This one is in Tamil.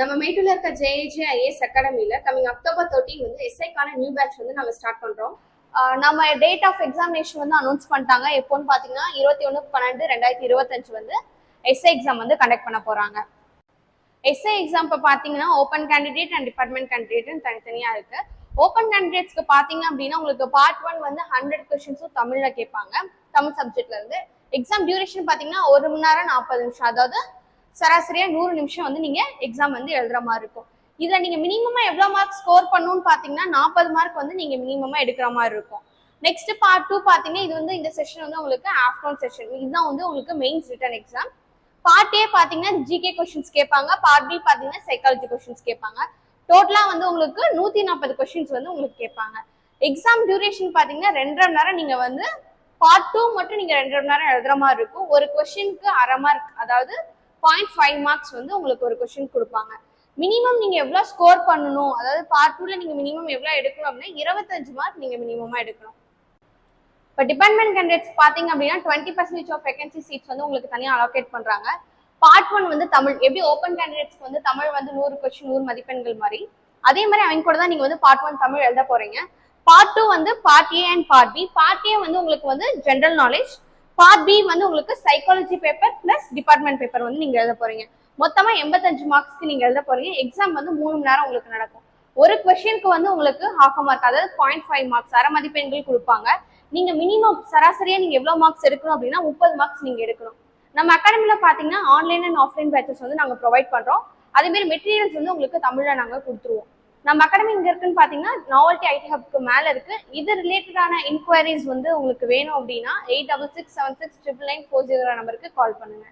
நம்ம மேட்டூர்ல இருக்க ஜேஏஜே ஐஏஎஸ் அகாடமியில கமிங் அக்டோபர் தேர்ட்டின் வந்து எஸ்ஐக்கான நியூ பேட்ச் வந்து நம்ம ஸ்டார்ட் பண்றோம். நம்ம டேட் ஆஃப் எக்ஸாமினேஷன் வந்து அனௌன்ஸ் பண்ணிட்டாங்க. எப்போன்னு பார்த்தீங்கன்னா இருபத்தி ஒன்று பன்னெண்டு ரெண்டாயிரத்தி இருபத்தஞ்சு வந்து எஸ்ஐ எக்ஸாம் வந்து கண்டக்ட் பண்ண போகிறாங்க எஸ்ஐ எக்ஸாம் இப்போ பார்த்தீங்கன்னா ஓப்பன் கேண்டிடேட் அண்ட் டிபார்ட்மெண்ட் கேண்டிடேட்னு தனித்தனியாக இருக்கு. ஓப்பன் கேண்டிடேட்ஸ்க்கு பார்த்தீங்க அப்படின்னா உங்களுக்கு பார்ட் ஒன் வந்து ஹண்ட்ரட் கொஸ்டின்ஸும் தமிழில் கேட்பாங்க. தமிழ் சப்ஜெக்ட்ல இருந்து. எக்ஸாம் டியூரேஷன் பார்த்தீங்கன்னா ஒரு மணி நேரம் நாற்பது நிமிஷம். அதாவது சராசரியா நூறு நிமிஷம் வந்து நீங்க எக்ஸாம் வந்து எழுதுற மாதிரி இருக்கும். இதுல நீங்க மினிமமா எவ்வளவு மார்க் ஸ்கோர் பண்ணணும்னு பாத்தீங்கன்னா நாற்பது மார்க் வந்து நீங்க மினிமமா எடுக்கிற மாதிரி இருக்கும். நெக்ஸ்ட் பார்ட் டூ பாத்தீங்கன்னா இது வந்து இந்த செஷன் வந்து உங்களுக்கு ஆஃப்டர்நூன் செஷன் இதுதான் வந்து உங்களுக்கு mains written exam part A பாத்தீங்கன்னா ஜிகே கொஸ்டின்ஸ் கேட்பாங்க. பார்ட் பி பாத்தீங்கன்னா சைக்காலஜி கொஸ்டின்ஸ் கேட்பாங்க. டோட்டலா வந்து உங்களுக்கு நூத்தி நாற்பது கொஸ்டின்ஸ் வந்து உங்களுக்கு கேட்பாங்க. எக்ஸாம் டியூரேஷன் பாத்தீங்கன்னா ரெண்டரை மணி நேரம் நீங்க வந்து பார்ட் டூ மட்டும் நீங்க ரெண்டரை மணி நேரம் எழுதுற மாதிரி இருக்கும். ஒரு கொஸ்டினுக்கு அரை மார்க் அதாவது பாயிண்ட் ஃபைவ் மார்க்ஸ் வந்து உங்களுக்கு ஒரு கொஸ்டின் கொடுப்பாங்க. மினிமம் நீங்க எவ்வளவு ஸ்கோர் பண்ணணும்? அதாவது பார்ட் டூல நீங்க மினிமம் எவ்வளவு எடுக்கணும் அப்படின்னா இருபத்தஞ்சு மார்க் நீங்க மினிமமா எடுக்கணும். இப்போ டிபார்ட்மெண்ட் கேண்டிடேட்ஸ் பார்த்தீங்க அப்படின்னா twenty percentage of vacancy seats வந்து உங்களுக்கு தனியாக அலோகேட் பண்ணுறாங்க பார்ட் ஒன் வந்து தமிழ். எப்படி ஓப்பன் கேண்டிடேட்ஸ்க்கு வந்து தமிழ் வந்து நூறு கொஸ்டின் நூறு மதிப்பெண்கள் மாதிரி. அதே மாதிரி அவங்க கூட தான் நீங்கள் வந்து பார்ட் ஒன் தமிழ் எழுத போறீங்க. பார்ட் டூ வந்து part A and part B part A வந்து உங்களுக்கு வந்து ஜென்ரல் நாலேஜ் பார்ட் பி வந்து உங்களுக்கு psychology paper plus department paper வந்து நீங்க எழுத போறீங்க. மொத்தமா எண்பத்தஞ்சு மார்க்ஸ்க்கு நீங்க எழுத போறீங்க. எக்ஸாம் வந்து மூணு மணி நேரம் உங்களுக்கு நடக்கும். ஒரு கொஸ்டினுக்கு வந்து உங்களுக்கு ஹாஃப் மார்க் அதாவது பாயிண்ட் ஃபைவ் மார்க்ஸ் அரை மதிப்பெண்கள் கொடுப்பாங்க. நீங்க மினிமம் சராசரியா நீங்க எவ்வளவு மார்க்ஸ் எடுக்கணும் அப்படின்னா முப்பது மார்க்ஸ் நீங்க எடுக்கணும். நம்ம அகாடமில பாத்தீங்கன்னா ஆன்லைன் அண்ட் ஆஃப்லைன் பேச்சஸ் வந்து நாங்க ப்ரொவைட் பண்றோம். அதே மாதிரி மெட்டீரியல்ஸ் வந்து உங்களுக்கு தமிழ்ல நாங்க கொடுத்துருவோம். நம்ம அகாடமி இங்க இருக்குன்னு பாத்தீங்கன்னா நாவல்டி ஐடி ஹப்க்கு மேல இருக்கு. இது ரிலேட்டடான இன்கொயரிஸ் வந்து உங்களுக்கு வேணும் அப்படின்னா eight double six seven six triple nine four zero நம்பருக்கு கால் பண்ணுங்க.